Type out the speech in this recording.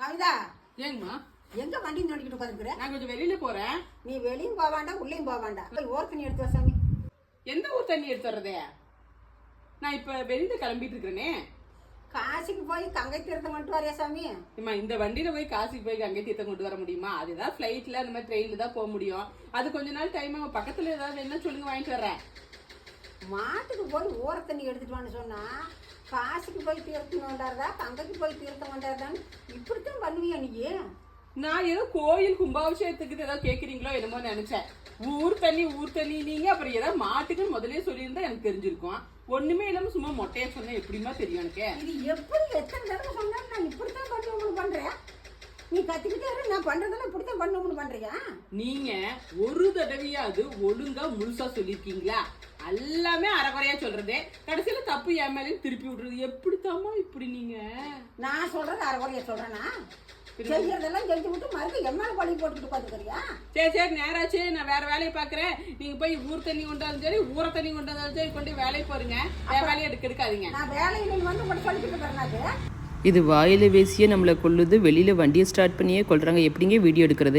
கவிதா ஏங்கம்மா? எங்க வண்டி நோண்டிக்கிட்டு உட்காந்துக்கிற நான் கொஞ்சம் வெளியில போறேன். நீ வெளியும் போக வேண்டாம் உள்ளேயும் போக வேண்டாம். போய் ஓரத்தனி எடுத்து வா சாமி. எந்த ஊர் தண்ணி எடுத்து வர்றதே? நான் இப்ப வெளியில கிளம்பிட்டு இருக்கிறேனே. காசிக்கு போய் கங்கை தீர்த்தம் மட்டும் வரையா சாமி? இம்மா இந்த வண்டியில போய் காசிக்கு போய் அங்கே தீர்த்தம் கொண்டு வர முடியுமா? அதுதான் ஃபிளைட்ல அந்த மாதிரி ட்ரெயின்ல தான் போக முடியும். அது கொஞ்ச நாள் டைம் ஆகும் பக்கத்துல ஏதாவது என்ன சொல்லுங்க வாங்கிட்டு வர்றேன். மாட்டுக்கு போய் ஓரத்தண்ணி எடுத்துட்டு வான்னு சொன்னா காசிக்கு போய் தீர்த்தம் கொண்டாடுறதா கங்கைக்கு போய் தீர்த்தம் கொண்டாடுதான்னு இப்படித்தான் பண்ணுவியா நீ? நான் ஏதோ கோயில் கும்பாபிஷேகத்துக்கு ஏதாவது கேக்குறீங்களோ என்னமோ நினைச்சேன். ஊர் தண்ணி ஊர் தண்ணி நீங்க அப்புறம் ஏதாவது மாட்டுக்குன்னு முதல்லயே சொல்லியிருந்தா எனக்கு தெரிஞ்சிருக்கும். ஒண்ணுமே இல்லாம சும்மா மொட்டையா சொன்னா எப்படிமா தெரியும் எனக்கு? இது எப்படி எத்தனை தடவை சொன்னாலும் நான் இப்படித்தான் பண்ணி உங்களுக்கு பண்றேன்? நீ கத்திக்கிட்டே இரு, நான் பண்றதெல்லாம் இப்படித்தான் பண்ணணும்னு பண்றியா? நீங்க ஒரு தடவையாவது ஒழுங்கா முழுசா சொல்லிருக்கீங்களா? எல்லாமே அரைக்குறையா சொல்றதே. கடைசியில தப்பு என் மேலேயும் திருப்பி விடுறது. எப்படித்தாம்மா இப்படி நீங்க? நான் சொல்றது அரைக்குறைய சொல்றேனா? செய்யறதெல்லாம் செஞ்சு விட்டு மறுபடியும் எம்மால பழி போட்டுக்கிட்டு உட்காந்துக்கிறியா சரி சரி நேராச்சு. நான் வேற வேலையை பாக்குறேன் நீங்க போய் ஊர் தண்ணி கொண்டாலும் சரி ஊர தண்ணி கொண்டாலும் சரி கொண்டு வேலையை பாருங்க. என் வேலையை எடுக்க எடுக்காதீங்க. நான் வேலையில வந்து சொல்லிக்கிட்டு வரனாக்கு இது வாயில வேசியே நம்மளை கொல்லுது வெளியில வண்டியை ஸ்டார்ட் பண்ணியே கொல்றாங்க. எப்படிங்க வீடியோ எடுக்கிறது?